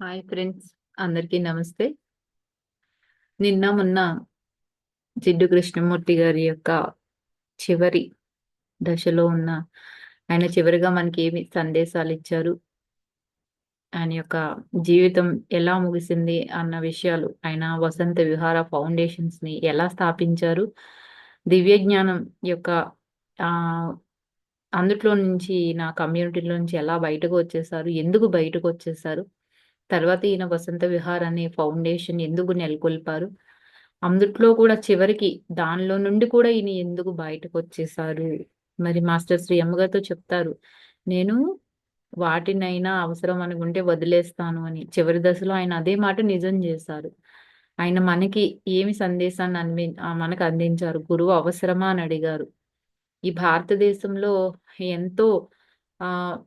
Hi friends అందరికీ నమస్తే. నిన్న మొన్న జిడ్డు కృష్ణమూర్తి గారి యొక్క చివరి దశలో ఉన్న ఆయన చివరిగా మనకి ఏమి సందేశాలు ఇచ్చారు ఆయన యొక్క జీవితం ఎలా ముగిసింది అన్న విషయాలు ఆయన వసంత విహార ఫౌండేషన్స్ని ఎలా స్థాపించారు దివ్య జ్ఞానం యొక్క ఆ అందుట్లో నుంచి నా కమ్యూనిటీలో నుంచి ఎలా బయటకు వచ్చేసారు ఎందుకు బయటకు వచ్చేసారు తర్వాత ఈయన వసంత విహార్ అనే ఫౌండేషన్ ఎందుకు నెలకొల్పారు? అందుట్లో కూడా చివరికి దానిలో నుండి కూడా ఈయన ఎందుకు బయటకు వచ్చేసారు మరి మాస్టర్ శ్రీ అమ్మగారితో చెప్తారు. నేను వాటినైనా అవసరం అనుకుంటే వదిలేస్తాను అని. చివరి దశలో ఆయన అదే మాట నిజం చేశారు. ఆయన మనకి ఏమి సందేశాన్ని అన్వి మనకు అందించారు? గురువు అవసరమా అని అడిగారు. ఈ భారతదేశంలో ఎంతో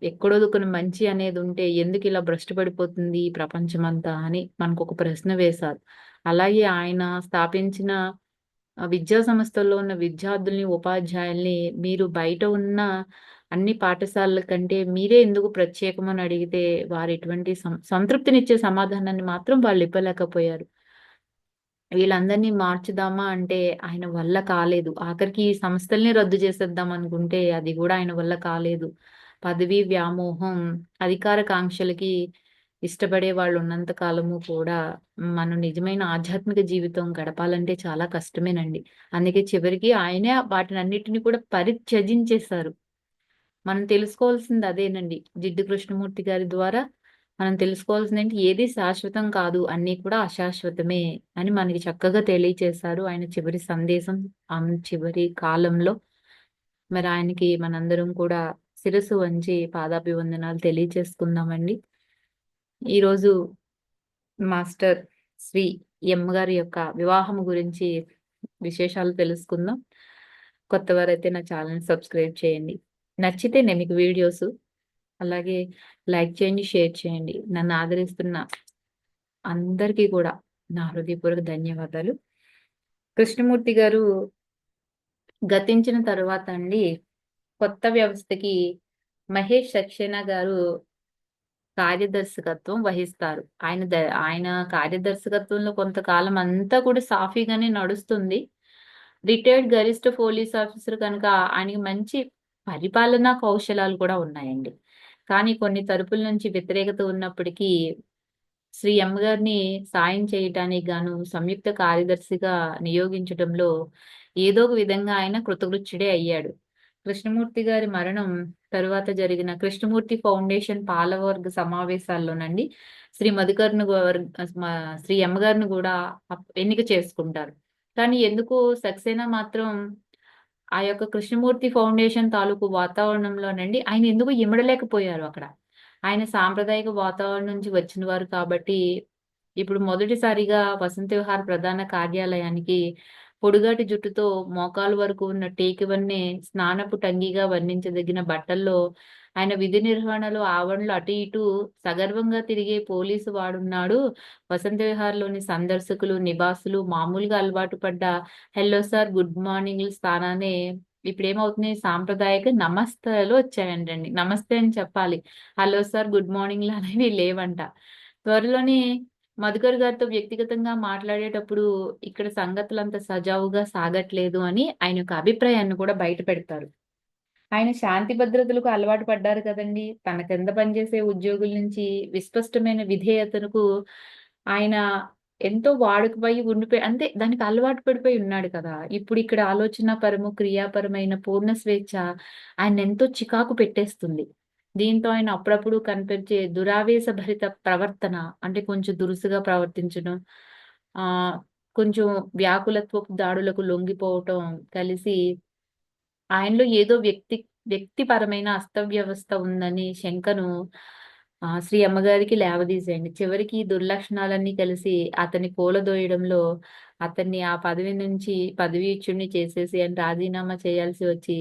ఎక్కడో దుకుని మంచి అనేది ఉంటే ఎందుకు ఇలా భ్రష్టు పడిపోతుంది ఈ ప్రపంచం అంతా అని మనకు ఒక ప్రశ్న వేశారు. అలాగే ఆయన స్థాపించిన విద్యా సంస్థల్లో ఉన్న విద్యార్థుల్ని ఉపాధ్యాయుల్ని మీరు బయట ఉన్న అన్ని పాఠశాలల కంటే మీరే ఎందుకు ప్రత్యేకమని అడిగితే వారు ఎటువంటి సంతృప్తినిచ్చే సమాధానాన్ని మాత్రం వాళ్ళు ఇవ్వలేకపోయారు. వీళ్ళందరినీ మార్చుదామా అంటే ఆయన వల్ల కాలేదు. ఆఖరికి ఈ సంస్థల్ని రద్దు చేసేద్దాం అనుకుంటే అది కూడా ఆయన వల్ల కాలేదు. పదవి వ్యామోహం అధికార కాంక్షలకి ఇష్టపడే వాళ్ళు ఉన్నంత కాలము కూడా మనం నిజమైన ఆధ్యాత్మిక జీవితం గడపాలంటే చాలా కష్టమేనండి. అందుకే చివరికి ఆయనే వాటిని అన్నిటిని కూడా పరిత్యజించేశారు. మనం తెలుసుకోవాల్సింది అదేనండి. జిడ్డు కృష్ణమూర్తి గారి ద్వారా మనం తెలుసుకోవాల్సింది ఏంటి ఏది శాశ్వతం కాదు అన్నీ కూడా అశాశ్వతమే అని మనకి చక్కగా తెలియచేశారు. ఆయన చివరి సందేశం చివరి కాలంలో మరి ఆయనకి మనందరం కూడా శిరస్సు వంచి పాదాభివందనాలు తెలియచేసుకుందామండి. ఈరోజు మాస్టర్ శ్రీ ఎమ్ గారి యొక్క వివాహం గురించి విశేషాలు తెలుసుకుందాం. కొత్త వారైతే నా ఛానల్ సబ్స్క్రైబ్ చేయండి. నచ్చితే నేను మీకు వీడియోస్ అలాగే లైక్ చేయండి షేర్ చేయండి. నన్ను ఆదరిస్తున్న అందరికీ కూడా నా హృదయపూర్వక ధన్యవాదాలు. కృష్ణమూర్తి గారు గతించిన తర్వాత అండి కొత్త వ్యవస్థకి మహేష్ సక్సేనా గారు కార్యదర్శకత్వం వహిస్తారు. ఆయన ఆయన కార్యదర్శకత్వంలో కొంతకాలం అంతా కూడా సాఫీగానే నడుస్తుంది. రిటైర్డ్ గరిష్ట పోలీస్ ఆఫీసర్ కనుక ఆయనకి మంచి పరిపాలనా కౌశలాలు కూడా ఉన్నాయండి. కానీ కొన్ని తరపుల నుంచి వ్యతిరేకత ఉన్నప్పటికీ శ్రీ ఎమ్ గారిని సాయం చేయటానికి గాను సంయుక్త కార్యదర్శిగా నియోగించడంలో ఏదో ఒక విధంగా ఆయన కృతకృత్యుడే అయ్యాడు. కృష్ణమూర్తి గారి మరణం తరువాత జరిగిన కృష్ణమూర్తి ఫౌండేషన్ పాలవర్గ సమావేశాల్లోనండి శ్రీ మధుకర్ను శ్రీ అమ్మగారిని కూడా ఎన్నిక చేసుకుంటారు. కానీ ఎందుకు సక్సేనా మాత్రం ఆ యొక్క కృష్ణమూర్తి ఫౌండేషన్ తాలూకు వాతావరణంలోనండి ఆయన ఎందుకు ఇమడలేకపోయారు అక్కడ? ఆయన సాంప్రదాయిక వాతావరణం నుంచి వచ్చిన వారు కాబట్టి ఇప్పుడు మొదటిసారిగా వసంత విహార్ ప్రధాన కార్యాలయానికి పొడుగాటి జుట్టుతో మోకాలు వరకు ఉన్న టేకివన్నే స్నానపు టంగిగా వర్ణించదగిన బట్టల్లో ఆయన విధి నిర్వహణలో ఆవరణలు అటు ఇటు సగర్వంగా తిరిగే పోలీసు వాడున్నాడు. వసంత విహార్లోని సందర్శకులు నివాసులు మామూలుగా అలవాటు పడ్డ హెల్లో సార్ గుడ్ మార్నింగ్ స్థానాన్ని ఇప్పుడు సాంప్రదాయక నమస్తేలు వచ్చాయంటండి. నమస్తే అని చెప్పాలి. హలో సార్ గుడ్ మార్నింగ్ అనేవి లేవంట. త్వరలోనే మధుకర్ గారితో వ్యక్తిగతంగా మాట్లాడేటప్పుడు ఇక్కడ సంగతులు అంత సజావుగా సాగట్లేదు అని ఆయన యొక్క అభిప్రాయాన్ని కూడా బయట పెడతారు. ఆయన శాంతి భద్రతలకు అలవాటు పడ్డారు కదండి. తన కింద పనిచేసే ఉద్యోగుల నుంచి విస్పష్టమైన విధేయతకు ఆయన ఎంతో వాడుకపోయి ఉండిపోయి అంతే దానికి అలవాటు పడిపోయి ఉన్నాడు కదా. ఇప్పుడు ఇక్కడ ఆలోచన పరము క్రియాపరమైన పూర్ణ స్వేచ్ఛ ఆయన ఎంతో చికాకు పెట్టేస్తుంది. దీంతో ఆయన అప్పుడప్పుడు కనిపించే దురావేశ భరిత ప్రవర్తన అంటే కొంచెం దురుసుగా ప్రవర్తించడం ఆ కొంచెం వ్యాకులత్వపు దాడులకు లొంగిపోవటం కలిసి ఆయనలో ఏదో వ్యక్తి వ్యక్తిపరమైన అస్తవ్యవస్థ ఉందని శంకను శ్రీ అమ్మగారికి లేవదీసేయండి. చివరికి దుర్లక్షణాలన్నీ కలిసి అతని కూలదోయడంలో అతన్ని ఆ పదవి నుంచి పదవీచ్యుడిని చేసేసి అని రాజీనామా చేయాల్సి వచ్చి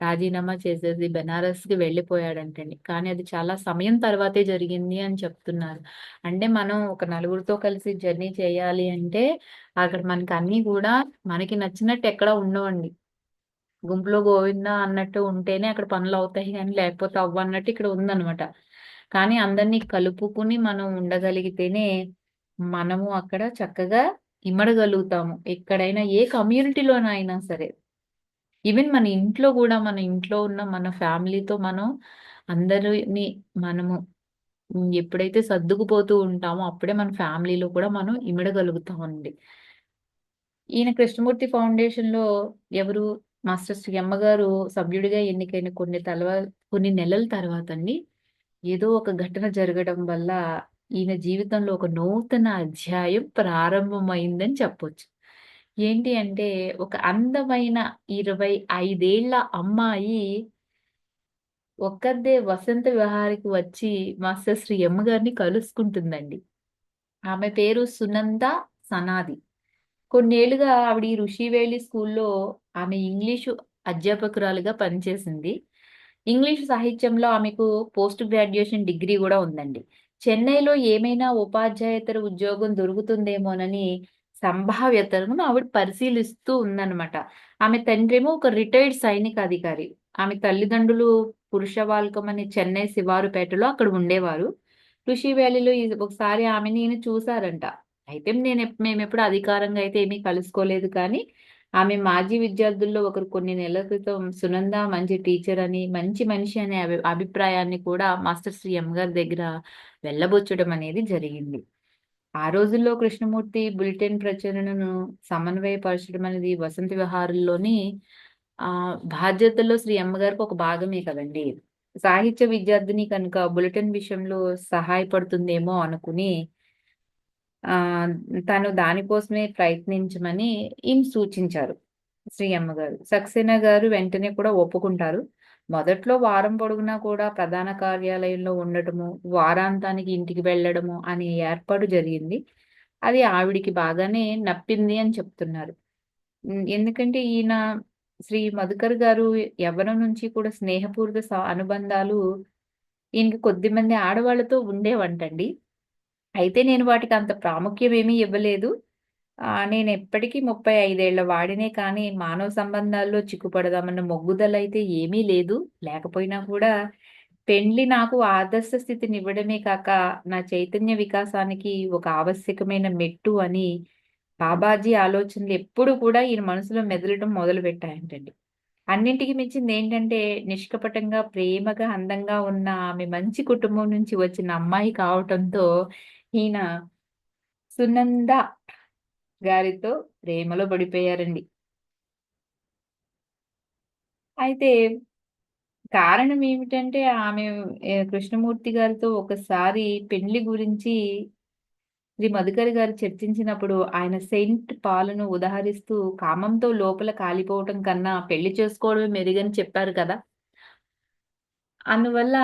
రాజీనామా చేసేసి బెనారస్కి వెళ్ళిపోయాడంటండి. కానీ అది చాలా సమయం తర్వాతే జరిగింది అని చెప్తున్నారు. అంటే మనం ఒక నలుగురితో కలిసి జర్నీ చేయాలి అంటే అక్కడ మనకి అన్ని కూడా మనకి నచ్చినట్టు ఎక్కడ ఉండవండి. గుంపులో గోవింద అన్నట్టు ఉంటేనే అక్కడ పనులు అవుతాయి కానీ లేకపోతే అవ్వన్నట్టు ఇక్కడ ఉందన్నమాట. కానీ అందరినీ కలుపుకుని మనం ఉండగలిగితేనే మనము అక్కడ చక్కగా ఇమడగలుగుతాము ఎక్కడైనా ఏ కమ్యూనిటీలోనైనా సరే. ఈవెన్ మన ఇంట్లో కూడా మన ఇంట్లో ఉన్న మన ఫ్యామిలీతో మనం అందరిని మనము ఎప్పుడైతే సర్దుకుపోతూ ఉంటామో అప్పుడే మన ఫ్యామిలీలో కూడా మనం ఇమడగలుగుతామండి ఈయన కృష్ణమూర్తి ఫౌండేషన్లో ఎవరు? మాస్టర్ శ్రీ అమ్మగారు సభ్యుడిగా ఎన్నికైన కొన్ని తలవ కొన్ని నెలల తర్వాత అండి ఏదో ఒక ఘటన జరగడం వల్ల ఈయన జీవితంలో ఒక నూతన అధ్యాయం ప్రారంభమైందని చెప్పొచ్చు. ఏంటి అంటే ఒక అందమైన ఇరవై ఐదేళ్ళ అమ్మాయి ఒక్కదే వసంత విహారికి వచ్చి మాస్టర్ శ్రీ గారిని కలుసుకుంటుందండి. ఆమె పేరు సునంద సనాది. కొన్నేళ్ళుగా ఆవిడ ఈ ఋషివేలి స్కూల్లో ఆమె ఇంగ్లీషు అధ్యాపకురాలుగా పనిచేసింది. ఇంగ్లీష్ సాహిత్యంలో ఆమెకు పోస్ట్ గ్రాడ్యుయేషన్ డిగ్రీ కూడా ఉందండి. చెన్నైలో ఏమైనా ఉపాధ్యాయేతర ఉద్యోగం దొరుకుతుందేమోనని సంభావ్యతను ఆవిడ పరిశీలిస్తూ ఉందన్నమాట. ఆమె తండ్రేమో ఒక రిటైర్డ్ సైనిక అధికారి. ఆమె తల్లిదండ్రులు పురుషవాల్కం అనే చెన్నై శివారుపేటలో అక్కడ ఉండేవారు. ఋషి వ్యాలీలో ఒకసారి ఆమెని ఈయన చూసారంట అయితే నేను మేము ఎప్పుడు అధికారంగా అయితే ఏమీ కలుసుకోలేదు కానీ ఆమె మాజీ విద్యార్థుల్లో ఒకరు కొన్ని నెలల క్రితం సునంద మంచి టీచర్ అని మంచి మనిషి అనే అభి అభిప్రాయాన్ని కూడా మాస్టర్ శ్రీ ఎం గారి దగ్గర వెళ్ళబొచ్చడం అనేది జరిగింది. ఆ రోజుల్లో కృష్ణమూర్తి బులెటిన్ ప్రచురణను సమన్వయపరచడం అనేది వసంత విహారుల్లోని ఆ బాధ్యతల్లో శ్రీ అమ్మగారికి ఒక భాగమే కదండి. సాహిత్య విద్యార్థిని కనుక బులెటిన్ విషయంలో సహాయపడుతుందేమో అనుకుని తను దానికోసమే ప్రయత్నించమని ఈయన సూచించారు. శ్రీ అమ్మగారు సక్సేనా గారు వెంటనే కూడా ఒప్పుకుంటారు. మొదట్లో వారం పొడుగునా కూడా ప్రధాన కార్యాలయంలో ఉండటము వారాంతానికి ఇంటికి వెళ్ళడము అనే ఏర్పాటు జరిగింది. అది ఆవిడికి బాగానే నప్పింది అని చెప్తున్నారు. ఎందుకంటే ఈయన శ్రీ మధుకర్ గారు ఎవరి నుంచి కూడా స్నేహపూర్వక అనుబంధాలు ఈయనకి కొద్ది మంది ఆడవాళ్ళతో ఉండేవంటండి. అయితే నేను వాటికి అంత ప్రాముఖ్యం ఏమీ ఇవ్వలేదు. నేను ఎప్పటికీ ముప్పై ఐదేళ్ళ వాడినే కానీ మానవ సంబంధాల్లో చిక్కుపడదామన్న మొగ్గుదల అయితే ఏమీ లేదు. లేకపోయినా కూడా పెండ్లి నాకు ఆదర్శ స్థితిని ఇవ్వడమే కాక నా చైతన్య వికాసానికి ఒక ఆవశ్యకమైన మెట్టు అని బాబాజీ ఆలోచనలు ఎప్పుడు కూడా ఈయన మనసులో మెదలడం మొదలు పెట్టాయంటండి అన్నింటికి మించింది ఏంటంటే నిష్కపటంగా ప్రేమగా అందంగా ఉన్న ఆమె మంచి కుటుంబం నుంచి వచ్చిన అమ్మాయి కావటంతో ఈయన సునంద గారితో ప్రేమలో పడిపోయారండి. అయితే కారణం ఏమిటంటే ఆమె కృష్ణమూర్తి గారితో ఒకసారి పెళ్ళి గురించి శ్రీ మధుకర్ గారు చర్చించినప్పుడు ఆయన సెయింట్ పాలను ఉదాహరిస్తూ కామంతో లోపల కాలిపోవటం కన్నా పెళ్ళి చేసుకోవడమే మెరుగని చెప్పారు కదా. అందువల్ల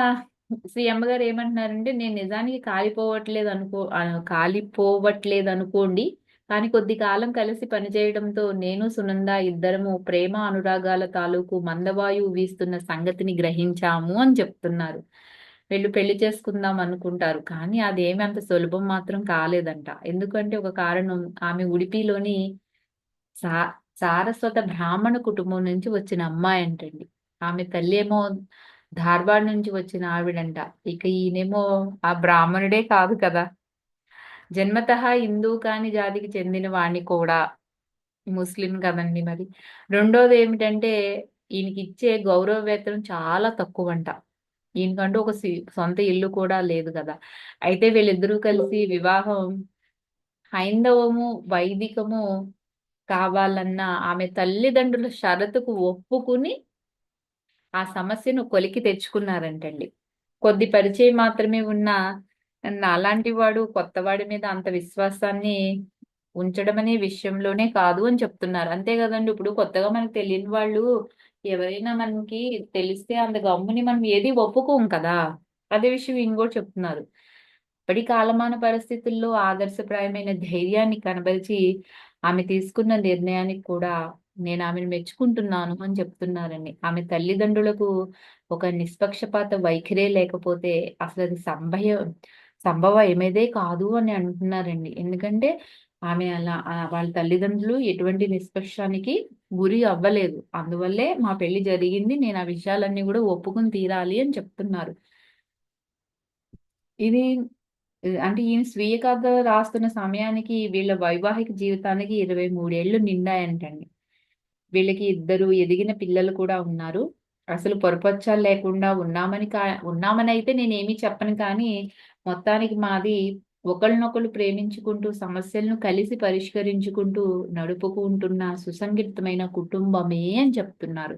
శ్రీ అమ్మగారు ఏమంటున్నారంటే నేను నిజానికి కాలిపోవట్లేదు అనుకో కాలిపోవట్లేదు అనుకోండి కానీ కొద్ది కాలం కలిసి పనిచేయడంతో నేను సునంద ఇద్దరము ప్రేమ అనురాగాల తాలూకు మందవాయువు వీస్తున్న సంగతిని గ్రహించాము అని చెప్తున్నారు. వీళ్ళు పెళ్ళి చేసుకుందాం అనుకుంటారు కానీ అదేమి అంత సులభం మాత్రం కాలేదంట. ఎందుకంటే ఒక కారణం ఆమె ఉడిపిలోని సా సారస్వత బ్రాహ్మణ కుటుంబం నుంచి వచ్చిన అమ్మాయి అంటండి. ఆమె తల్లి ఏమో ధార్వాడ్ నుంచి వచ్చిన ఆవిడంట ఇక ఈయనేమో ఆ బ్రాహ్మణుడే కాదు కదా. జన్మత హిందూ కాని జాతికి చెందిన వాణ్ణి కూడా. ముస్లిం కదండి మరి. రెండోది ఏమిటంటే ఈయనకి ఇచ్చే గౌరవ వేతనం చాలా తక్కువ అంట ఈయనకంటూ ఒక సొంత ఇల్లు కూడా లేదు కదా. అయితే వీళ్ళిద్దరూ కలిసి వివాహం హైందవము వైదికము కావాలన్న ఆమె తల్లిదండ్రుల షరతుకు ఒప్పుకుని ఆ సమస్యను కొలికి తెచ్చుకున్నారంటండి. కొద్ది పరిచయం మాత్రమే ఉన్న అలాంటి వాడు కొత్తవాడి మీద అంత విశ్వాసాన్ని ఉంచడం అనే విషయంలోనే కాదు అని చెప్తున్నారు. అంతే కదండి ఇప్పుడు కొత్తగా మనకు తెలియని వాళ్ళు ఎవరైనా మనకి తెలిస్తే అంత గమ్ముని మనం ఏది ఒప్పుకోం కదా. అదే విషయం ఇంకోటి చెప్తున్నారు. ఇప్పటి కాలమాన పరిస్థితుల్లో ఆదర్శప్రాయమైన ధైర్యాన్ని కనబరిచి ఆమె తీసుకున్న నిర్ణయానికి కూడా నేను ఆమెను మెచ్చుకుంటున్నాను అని చెప్తున్నారండి. ఆమె తల్లిదండ్రులకు ఒక నిష్పక్షపాత వైఖరే లేకపోతే అసలు అది సంభవ సంభవ ఏమైదే కాదు అని అంటున్నారండి. ఎందుకంటే ఆమె అలా వాళ్ళ తల్లిదండ్రులు ఎటువంటి నిష్పక్షానికి గురి అవ్వలేదు. అందువల్లే మా పెళ్ళి జరిగింది నేను ఆ విషయాలన్నీ కూడా ఒప్పుకుని తీరాలి అని చెప్తున్నారు. ఇది అంటే ఈయన స్వీయ కథ రాస్తున్న సమయానికి వీళ్ళ వైవాహిక జీవితానికి ఇరవై మూడేళ్ళు నిండాయంటండి. వీళ్ళకి ఇద్దరు ఎదిగిన పిల్లలు కూడా ఉన్నారు. అసలు పొరపచ్చాలు లేకుండా ఉన్నామని కా ఉన్నామని అయితే నేనేమీ చెప్పను కానీ మొత్తానికి మాది ఒకళ్ళనొకళ్ళు ప్రేమించుకుంటూ సమస్యలను కలిసి పరిష్కరించుకుంటూ నడుపుకుంటున్న సుసంఘటితమైన కుటుంబమే అని చెప్తున్నారు.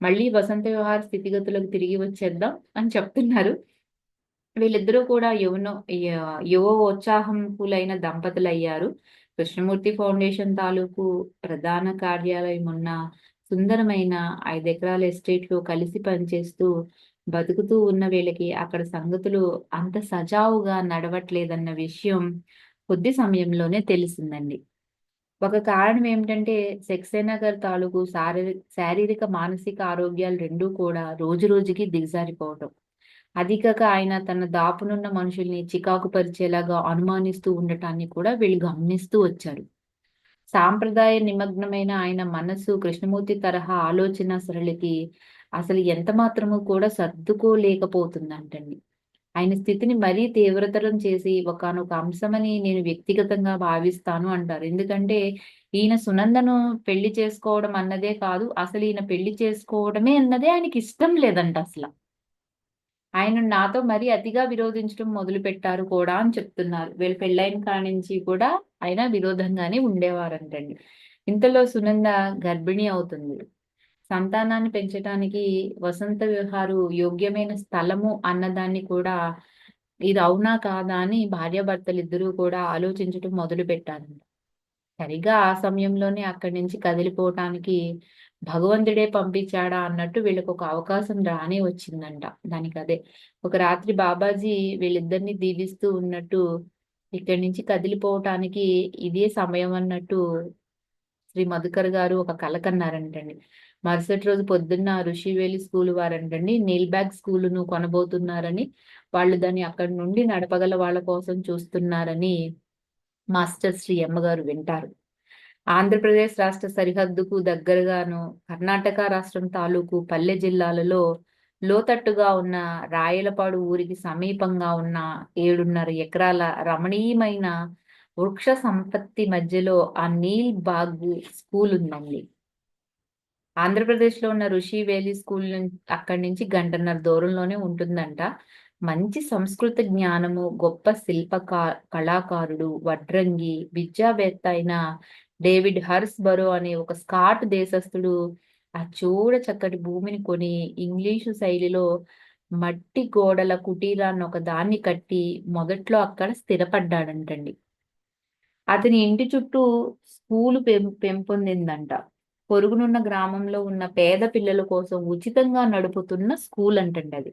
మళ్ళీ వసంత వ్యవహార స్థితిగతులకు తిరిగి వచ్చేద్దాం అని చెప్తున్నారు. వీళ్ళిద్దరూ కూడా యువనో యువ ఉత్సాహంకులైన దంపతులయ్యారు. కృష్ణమూర్తి ఫౌండేషన్ తాలూకు ప్రధాన కార్యాలయం ఉన్న సుందరమైన ఐదు ఎకరాల ఎస్టేట్లో కలిసి పనిచేస్తూ బతుకుతూ ఉన్న వీళ్ళకి అక్కడ సంగతులు అంత సజావుగా నడవట్లేదన్న విషయం కొద్ది సమయంలోనే తెలిసిందండి. ఒక కారణం ఏమిటంటే సక్సేనగర్ తాలూకు శారీరక శారీరక మానసిక ఆరోగ్యాలు రెండూ కూడా రోజు రోజుకి దిగజారిపోవటం. అది ఆయన తన దాపునున్న మనుషుల్ని చికాకు పరిచేలాగా అనుమానిస్తూ ఉండటాన్ని కూడా వీళ్ళు గమనిస్తూ వచ్చారు. సాంప్రదాయ నిమగ్నమైన ఆయన మనస్సు కృష్ణమూర్తి తరహా ఆలోచన సరళికి అసలు ఎంత మాత్రము కూడా సర్దుకోలేకపోతుందంటండి. ఆయన స్థితిని మరీ తీవ్రతరం చేసి ఒకనొక అంశమని నేను వ్యక్తిగతంగా భావిస్తాను అంటారు. ఎందుకంటే ఈయన సునందను పెళ్ళి చేసుకోవడం అన్నదే కాదు అసలు ఈయన పెళ్ళి చేసుకోవడమే అన్నదే ఆయనకి ఇష్టం లేదంట అసలు. ఆయన నాతో మరీ అతిగా విరోధించడం మొదలు పెట్టారు కూడా అని చెప్తున్నారు. వీళ్ళు పెళ్ళైన కానించి కూడా ఆయన విరోధంగానే ఉండేవారంటండి. ఇంతలో సునంద గర్భిణి అవుతుంది. సంతానాన్ని పెంచడానికి వసంత విహారు యోగ్యమైన స్థలము అన్నదాన్ని కూడా ఇది అవునా కాదా అని భార్యాభర్తలిద్దరూ కూడా ఆలోచించడం మొదలు పెట్టారంట సరిగా ఆ సమయంలోనే అక్కడి నుంచి కదిలిపోవటానికి భగవంతుడే పంపించాడా అన్నట్టు వీళ్ళకి ఒక అవకాశం రానే వచ్చిందంట. దానికి అదే ఒక రాత్రి బాబాజీ వీళ్ళిద్దరిని దీవిస్తూ ఉన్నట్టు ఇక్కడి నుంచి కదిలిపోవటానికి ఇదే సమయం అన్నట్టు శ్రీ మధుకర్ గారు ఒక కల కన్నారంటండి. మరుసటి రోజు పొద్దున్న ఋషివేలి స్కూల్ వారంటండి. నీల్ బ్యాగ్ స్కూలును కొనబోతున్నారని వాళ్ళు దాన్ని అక్కడి నుండి నడపగల వాళ్ళ కోసం చూస్తున్నారని మాస్టర్ శ్రీ అమ్మగారు వింటారు. ఆంధ్రప్రదేశ్ రాష్ట్ర సరిహద్దుకు దగ్గరగాను కర్ణాటక రాష్ట్రం తాలూకు పల్లె జిల్లాలలో లోతట్టుగా ఉన్న రాయలపాడు ఊరికి సమీపంగా ఉన్న ఏడున్నర ఎకరాల రమణీయమైన వృక్ష సంపత్తి మధ్యలో ఆ నీల్ బాగ్ స్కూల్ ఉందండి ఆంధ్రప్రదేశ్లో ఉన్న ఋషి వేలి స్కూల్ అక్కడి నుంచి గంటన్నర దూరంలోనే ఉంటుందంట. మంచి సంస్కృత జ్ఞానము గొప్ప శిల్ప కళాకారుడు వడ్రంగి విద్యావేత్త అయిన డేవిడ్ హర్స్ బరో అనే ఒక స్కాట్ దేశస్థుడు ఆ చూడ చక్కటి భూమిని కొని ఇంగ్లీషు శైలిలో మట్టి గోడల కుటీరాన్ని ఒక దాన్ని కట్టి మొదట్లో అక్కడ స్థిరపడ్డాడంటండి. అతని ఇంటి చుట్టూ స్కూలు పెం పెంపొందిందంట. పొరుగునున్న గ్రామంలో ఉన్న పేద పిల్లల కోసం ఉచితంగా నడుపుతున్న స్కూల్ అంటండి అది.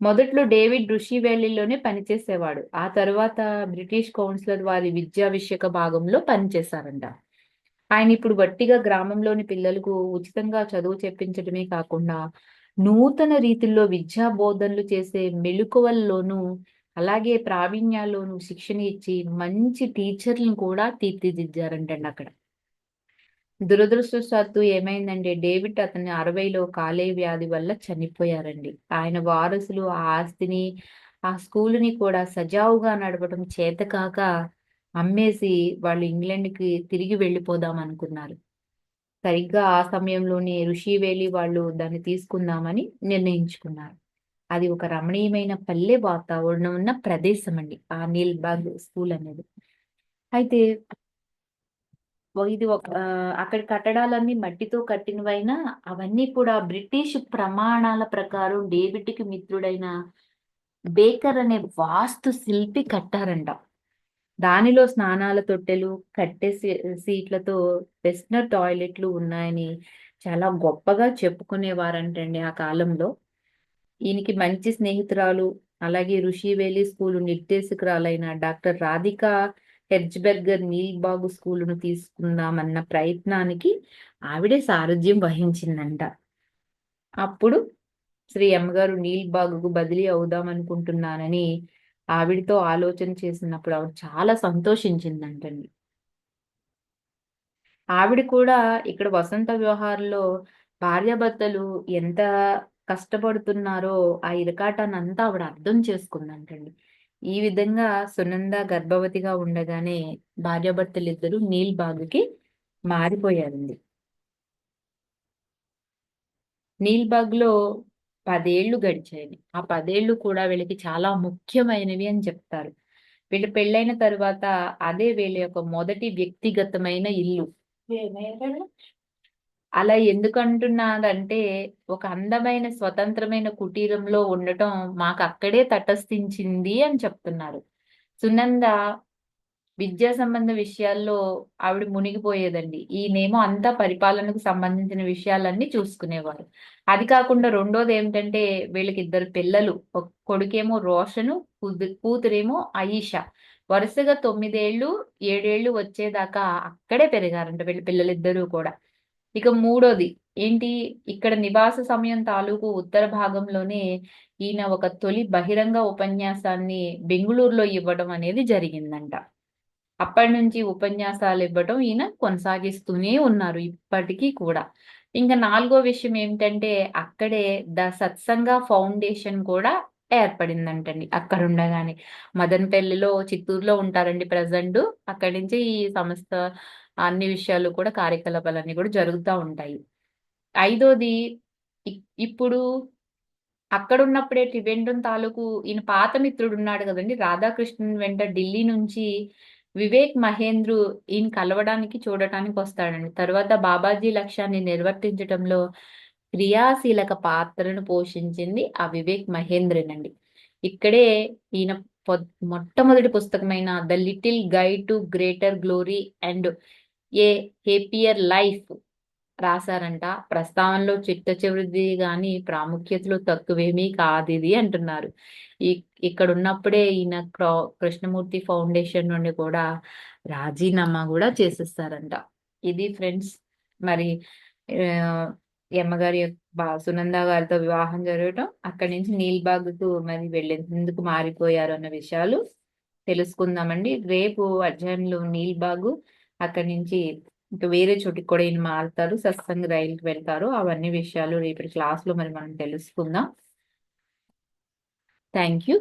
మొదట్లో డేవిడ్ ఋషివేలిలోనే పనిచేసేవాడు. ఆ తర్వాత బ్రిటిష్ కౌన్సిలర్ వారి విద్యావిషయక భాగంలో పనిచేశారంట. ఆయన ఇప్పుడు వట్టిగా గ్రామంలోని పిల్లలకు ఉచితంగా చదువు చెప్పించడమే కాకుండా నూతన రీతిలో విద్యా బోధనలు చేసే మెలుకువల్లోనూ అలాగే ప్రావీణ్యాల్లోనూ శిక్షణ ఇచ్చి మంచి టీచర్లను కూడా తీర్చిదిద్దారంటండి అక్కడ. దురదృష్టవశాత్తు ఏమైందంటే డేవిడ్ అతని అరవైలో కాలే వ్యాధి వల్ల చనిపోయారండి. ఆయన వారసులు ఆ ఆస్తిని ఆ స్కూలుని కూడా సజావుగా నడపడం చేతకాక అమ్మేసి వాళ్ళు ఇంగ్లాండ్కి తిరిగి వెళ్ళిపోదాం అనుకున్నారు సరిగ్గా ఆ సమయంలోనే ఋషివేలి వాళ్ళు దాన్ని తీసుకుందామని నిర్ణయించుకున్నారు. అది ఒక రమణీయమైన పల్లె వాతావరణం ఉన్న ప్రదేశం అండి ఆ నీల్బాగ్ స్కూల్ అనేది. అయితే ఇది ఒక అక్కడ కట్టడాలన్నీ మట్టితో కట్టినవైనా అవన్నీ కూడా బ్రిటిష్ ప్రమాణాల ప్రకారం డేవిడ్కి మిత్రుడైన బేకర్ అనే వాస్తు శిల్పి కట్టారంట. దానిలో స్నానాల తొట్టెలు కట్టె సీట్లతో వెస్ట్నర్ టాయిలెట్లు ఉన్నాయని చాలా గొప్పగా చెప్పుకునేవారంటండి ఆ కాలంలో. ఈయనకి మంచి స్నేహితురాలు అలాగే ఋషివేలి స్కూలు నిర్దేశకురాలైన డాక్టర్ రాధిక హెర్జ్బెర్గర్ నీల్బాగు స్కూలును తీసుకుందామన్న ప్రయత్నానికి ఆవిడే సారథ్యం వహించిందంట. అప్పుడు శ్రీ అమ్మగారు నీల్బాగుకు బదిలీ అవుదాం అనుకుంటున్నానని ఆవిడతో ఆలోచన చేసినప్పుడు ఆవిడ చాలా సంతోషించిందంటండి. ఆవిడ కూడా ఇక్కడ వసంత వ్యవహారంలో భార్యాభర్తలు ఎంత కష్టపడుతున్నారో ఆ ఇరకాటాన్ని అంతా ఆవిడ అర్థం చేసుకుందంటండి. ఈ విధంగా సునంద గర్భవతిగా ఉండగానే భార్యాభర్తలిద్దరూ నీల్ బాగుకి మారిపోయారండి. నీల్బాగ్లో పదేళ్ళు గడిచాయి ఆ పదేళ్ళు కూడా వీళ్ళకి చాలా ముఖ్యమైనవి అని చెప్తారు. వీళ్ళు పెళ్ళైన తర్వాత అదే వీళ్ళ యొక్క మొదటి వ్యక్తిగతమైన ఇల్లు. అలా ఎందుకు అంటున్నారంటే ఒక అందమైన స్వతంత్రమైన కుటీరంలో ఉండటం మాకు అక్కడే తటస్థించింది అని చెప్తున్నారు. సునంద విద్యా సంబంధ విషయాల్లో ఆవిడ మునిగిపోయేదండి. ఈయనేమో అంతా పరిపాలనకు సంబంధించిన విషయాలన్నీ చూసుకునేవారు. అది కాకుండా రెండోది ఏమిటంటే వీళ్ళకి ఇద్దరు పిల్లలు. ఒక కొడుకేమో రోషను కూతురేమో అయీషా. వరుసగా తొమ్మిదేళ్ళు ఏడేళ్ళు వచ్చేదాకా అక్కడే పెరిగారంట వీళ్ళ పిల్లలిద్దరూ కూడా. ఇక మూడోది ఏంటి? ఇక్కడ నివాస సమయం తాలూకు ఉత్తర భాగంలోనే ఈయన ఒక తొలి బహిరంగ ఉపన్యాసాన్ని బెంగుళూరులో ఇవ్వడం అనేది జరిగిందంట. అప్పటి నుంచి ఉపన్యాసాలు ఇవ్వడం ఈయన కొనసాగిస్తూనే ఉన్నారు ఇప్పటికీ కూడా. ఇంకా నాలుగో విషయం ఏమిటంటే అక్కడే ద సత్సంగ ఫౌండేషన్ కూడా ఏర్పడిందంటండి అక్కడ ఉండగానే. మదన్పల్లిలో చిత్తూరులో ఉంటారండి ప్రజెంట్. అక్కడి నుంచి ఈ సంస్థ అన్ని విషయాలు కూడా కార్యకలాపాలన్నీ కూడా జరుగుతూ ఉంటాయి. ఐదోది ఇ- ఇప్పుడు అక్కడ ఉన్నప్పుడే త్రివేంద్రం తాలూకు ఈయన పాత మిత్రుడు ఉన్నాడు కదండి రాధాకృష్ణన్ వెంట ఢిల్లీ నుంచి వివేక్ మహేంద్రు ఈయన కలవడానికి చూడటానికి వస్తాడండి. తర్వాత బాబాజీ లక్ష్యాన్ని నిర్వర్తించడంలో క్రియాశీలక పాత్రను పోషించింది ఆ వివేక్ మహేంద్రనండి. ఇక్కడే ఈయన పొ- మొట్టమొదటి పుస్తకమైన the little guide to greater glory and a happier life రాశారంట. ప్రస్తావనలో చిట్ట చివరిది కానీ ప్రాముఖ్యతలో తక్కువేమీ కాదు ఇది అంటున్నారు. ఈ ఇక్కడ ఉన్నప్పుడే ఈయన క్రా కృష్ణమూర్తి ఫౌండేషన్ నుండి కూడా రాజీనామా కూడా చేసేస్తారంట. ఇది ఫ్రెండ్స్ మరి ఆ, అమ్మగారి సునంద గారితో వివాహం జరగటం అక్కడి నుంచి నీల్బాగ్కు మరి వెళ్ళేందుకు మారిపోయారు అన్న విషయాలు తెలుసుకుందామండి. రేపు అధ్యాయంలో నీల్బాగు అక్కడి నుంచి ఇంకా వేరే చోటికి కూడా ఈయన మారుతారు సత్సంగ్ రైలుకి వెళ్తారు. అవన్నీ విషయాలు రేపటి క్లాస్లో మరి మనం తెలుసుకుందాం. Thank you